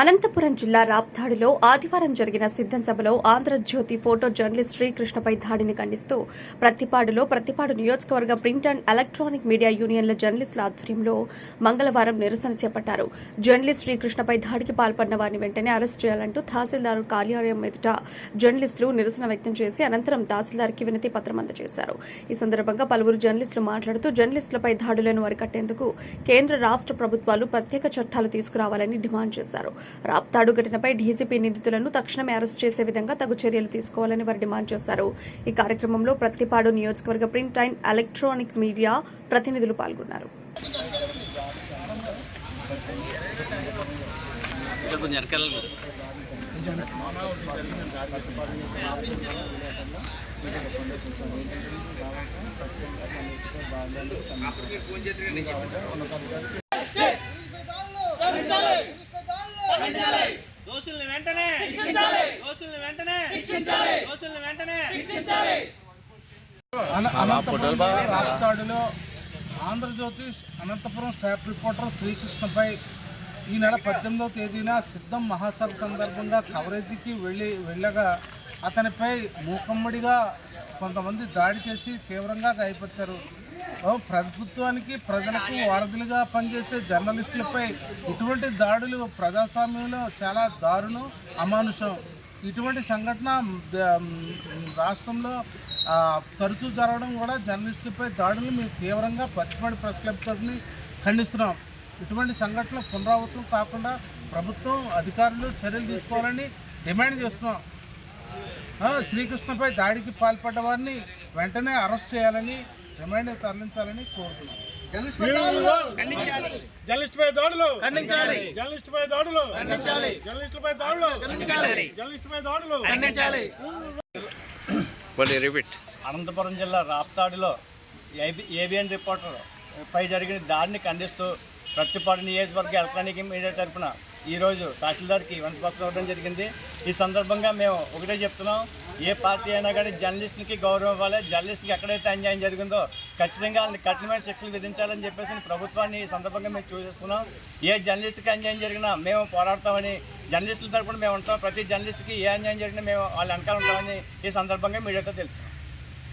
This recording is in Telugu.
అనంతపురం జిల్లా రాప్తాడులో ఆదివారం జరిగిన సిద్ధం సభలో ఆంధ్రజ్యోతి ఫోటో జర్నలిస్ట్ శ్రీకృష్ణపై దాడిని ఖండిస్తూ ప్రతిపాడులో ప్రతిపాడు నియోజకవర్గ ప్రింట్ అండ్ ఎలక్ట్రానిక్ మీడియా యూనియన్ల జర్నలిస్టుల ఆధ్వర్యంలో మంగళవారం నిరసన చేపట్టారు. జర్నలిస్ట్ శ్రీకృష్ణపై దాడికి పాల్పడిన వారిని వెంటనే అరెస్ట్ చేయాలంటూ తహసీల్దార్ కార్యాలయం ఎదుట జర్నలిస్టులు నిరసన వ్యక్తం చేసి అనంతరం తహసీల్దార్కి వినతి పత్రం అందజేశారు. ఈ సందర్భంగా పలువురు జర్నలిస్టులు మాట్లాడుతూ జర్నలిస్టులపై దాడులను అరికట్టేందుకు కేంద్ర రాష్ట్ర ప్రభుత్వాలు ప్రత్యేక చట్టాలు తీసుకురావాలని డిమాండ్ చేశారు. రాప్తాడు ఘటనపై డీజీపీ నిందితులను తక్షణమే అరెస్ట్ చేసే విధంగా తగు చర్యలు తీసుకోవాలని వారు డిమాండ్ చేశారు. ఈ కార్యక్రమంలో ప్రతిపాడు నియోజకవర్గ ప్రింట్ అండ్ ఎలక్ట్రానిక్ మీడియా ప్రతినిధులు పాల్గొన్నారు. ఫోన్ దోషుల్ని వెంటనే దోషుల్ని వెంటనే దోషుల్ని వెంటనే అన- అనంతపురం రాప్తాడులో ఆంధ్రజ్యోతి అనంతపురం స్టాఫ్ రిపోర్టర్ శ్రీకృష్ణపై ఈ నెల పద్దెనిమిదవ తేదీన సిద్ధం మహాసభ సందర్భంగా కవరేజీకి వెళ్ళి వెళ్ళగా అతనిపై మూకమ్మడిగా కొంతమంది దాడి చేసి తీవ్రంగా గాయపరిచారు. ప్రభుత్వానికి ప్రజలకు వారధులుగా పనిచేసే జర్నలిస్టులపై ఇటువంటి దాడులు ప్రజాస్వామ్యంలో చాలా దారుణం అమానుషం. ఇటువంటి సంఘటన రాష్ట్రంలో తరచూ జరగడం కూడా జర్నలిస్టులపై దాడులు మేము తీవ్రంగా పచ్చిపడి ప్రెస్ క్లబ్ ఖండిస్తున్నాం. ఇటువంటి సంఘటనలు పునరావృతం కాకుండా ప్రభుత్వం అధికారులు చర్యలు తీసుకోవాలని డిమాండ్ చేస్తున్నాం. శ్రీకృష్ణపై దాడికి పాల్పడ్డ వారిని వెంటనే అరెస్ట్ చేయాలని రిమైండ్ తరలించాలని కోరుతున్నాం జర్నలిస్ట్ పై దాడులు! ఖండించాలి. జర్నలిస్ట్ పై దాడులు! ఖండించాలి. జర్నలిస్ట్ పై దాడులు! ఖండించాలి. జర్నలిస్ట్ పై దాడులు! ఖండించాలి. మళ్ళీ రిపీట్ అనంతపురం జిల్లా రాప్తాడులో ఏబి ఏబిఎన్ రిపోర్టర్ పై జరిగిన దాడిని ఖండిస్తూ ప్రతిపాడు నియోజకవర్గ ఎలక్ట్రానిక్ మీడియా తరఫున ఈరోజు తహసీల్దార్కి ఇవ్వడం జరిగింది. ఈ సందర్భంగా మేము ఒకటే చెప్తున్నాం. ఏ పార్టీ అయినా కానీ జర్నలిస్టులకి గౌరవం ఇవ్వాలి జర్నలిస్టులకి ఎక్కడైతే అన్యాయం జరిగిందో ఖచ్చితంగా వాళ్ళని కఠినమైన శిక్షలు విధించాలని చెప్పేసి ప్రభుత్వాన్ని ఈ సందర్భంగా మేము చూసేస్తున్నాం ఏ జర్నలిస్ట్కి అన్యాయం జరిగినా మేము పోరాడతామని జర్నలిస్టుల తరపున మేము ఉంటాం. ప్రతి జర్నలిస్ట్కి ఏ అన్యాయం జరిగినా మేము వాళ్ళు వెనకాల ఉంటామని ఈ సందర్భంగా మీడియాతో తెలుపుతాం